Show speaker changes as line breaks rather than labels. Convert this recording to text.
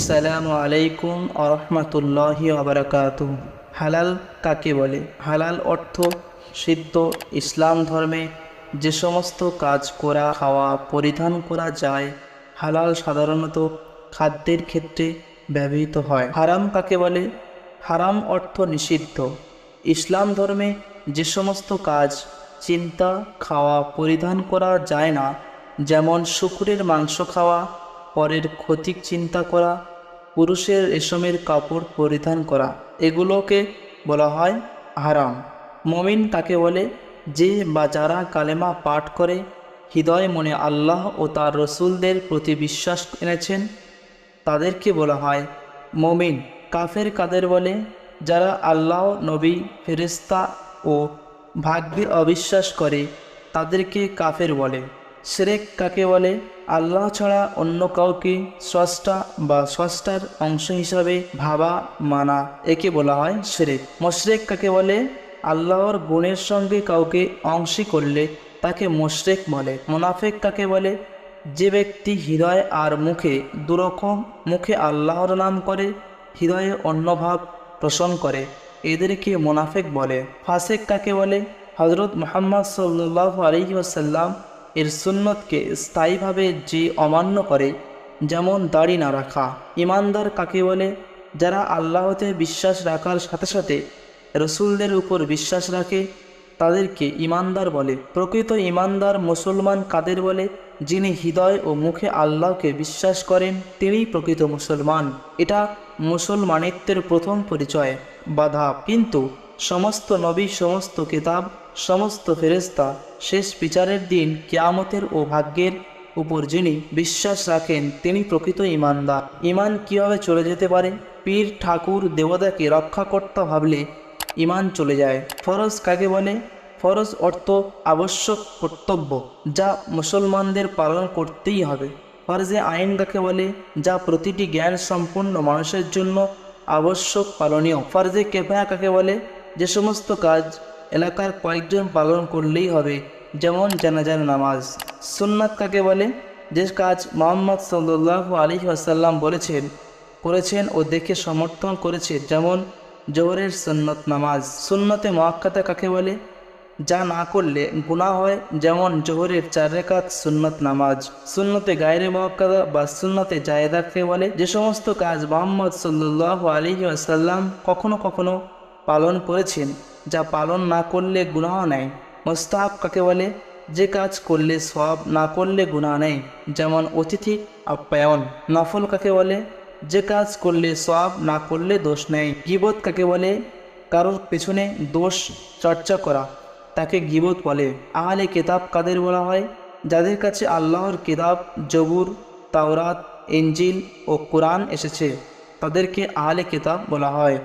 আসসালামু আলাইকুম আরহামতুল্লাহি আবরাকাত হালাল কাকে বলে? হালাল অর্থ সিদ্ধ, ইসলাম ধর্মে যে সমস্ত কাজ করা, খাওয়া, পরিধান করা যায়, হালাল সাধারণত খাদ্যের ক্ষেত্রে ব্যবহৃত হয়। হারাম কাকে বলে? হারাম অর্থ নিষিদ্ধ। ইসলাম ধর্মে যে সমস্ত কাজ, চিন্তা, খাওয়া, পরিধান করা যায় না, যেমন শুকুরের মাংস খাওয়া, পরের ক্ষতিক চিন্তা করা পুরুষের রেশমের কাপড় পরিধান করা। এগুলোকে বলা হয় হারাম। মমিন কাকে বলে, যে বা যারা কালেমা পাঠ করে, হৃদয় মনে আল্লাহ ও তার রসুলদের প্রতি বিশ্বাস এনেছেন, তাদেরকে বলা হয় মমিন। কাফের কাদের বলে, যারা আল্লাহ, নবী ফেরিস্তা ও ভাগ্যে অবিশ্বাস করে, তাদেরকে কাফের বলে। সেরেক কাকে বলে? আল্লাহ ছাড়া অন্য কাউকে স্রষ্টা বা স্রষ্টার অংশ হিসাবে ভাবা, মানা, একে বলা হয় সেরেক মশরেক কাকে বলে? আল্লাহর গুণের সঙ্গে কাউকে অংশী করলে তাকে মোশরেক বলে। মোনাফেক কাকে বলে? যে ব্যক্তি হৃদয় আর মুখে দুরকম মুখে আল্লাহর নাম করে, হৃদয়ে অন্য ভাব পোষণ করে, এদেরকে মোনাফেক বলে। ফাসেক কাকে বলে? হজরত মোহাম্মদ সাল্লাহ আলহি আসাল্লাম এর সুন্নতকে স্থায়ীভাবে যে অমান্য করে, যেমন দাড়ি না রাখা। ইমানদার কাকে বলে? যারা আল্লাহতে বিশ্বাস রাখার সাথে সাথে রসুলদের উপর বিশ্বাস রাখে, তাদেরকে ইমানদার বলে। প্রকৃত ইমানদার মুসলমান কাদের বলে? যিনি হৃদয় ও মুখে আল্লাহকে বিশ্বাস করেন, তিনিই প্রকৃত মুসলমান। এটা মুসলমানিত্বের প্রথম পরিচয় বাধা কিন্তু সমস্ত নবী, সমস্ত কিতাব সমস্ত ফেরেস্তা শেষ বিচারের দিন কেয়ামতের ও ভাগ্যের উপর যিনি বিশ্বাস রাখেন, তিনি প্রকৃত ইমানদার ইমান কীভাবে চলে যেতে পারে? পীর, ঠাকুর, দেবতাকে রক্ষাকর্তা ভাবলে ইমান চলে যায়। ফরজ কাকে বলে? ফরজ অর্থ আবশ্যক কর্তব্য, যা মুসলমানদের পালন করতেই হবে। ফরজে আইন কাকে বলে? যা প্রতিটি জ্ঞান সম্পন্ন মানুষের জন্য আবশ্যক পালনীয়। ফরজে কেফায়া কাকে বলে? যে সমস্ত কাজ এলাকার কয়েকজন পালন করলেই হবে, যেমন জানাজার নামাজ। সুন্নাত কাকে বলে? যে কাজ মোহাম্মদ সাল্লাহ আলী আসাল্লাম বলেছেন, করেছেন ও দেখে সমর্থন করেছে, যেমন জোহরের সুন্নত নামাজ। সুন্নতে মোয়াক্কাতা কাকে বলে? যা না করলে গুণা হয়, যেমন জোহরের চার রেখাত সুন্নত নামাজ। সুন্নতে গায়রে মোয়াক্কাদা বা সুন্নতে জায়দাকে বলে? যে সমস্ত কাজ মোহাম্মদ সাল্লাহ আলী আসাল্লাম কখনো কখনো পালন করেছেন। যা পালন না করলে গুনাহ নেয় মোস্তাহাব কাকে বলে? যে কাজ করলে সব না করলে গুনাহ নেই। যেমন অতিথি আপ্যায়ন। নফল কাকে বলে? যে কাজ করলে সব না করলে দোষ নেই। গিবত কাকে বলে? কারোর পেছনে দোষ চর্চা করা। তাকে গিবত বলে। আহলে কেতাব কাদের বলা হয়? যাদের কাছে আল্লাহর কিতাব জবুর তাওরাত ইঞ্জিল ও কোরআন এসেছে, তাদেরকে আহলে কিতাব বলা হয়।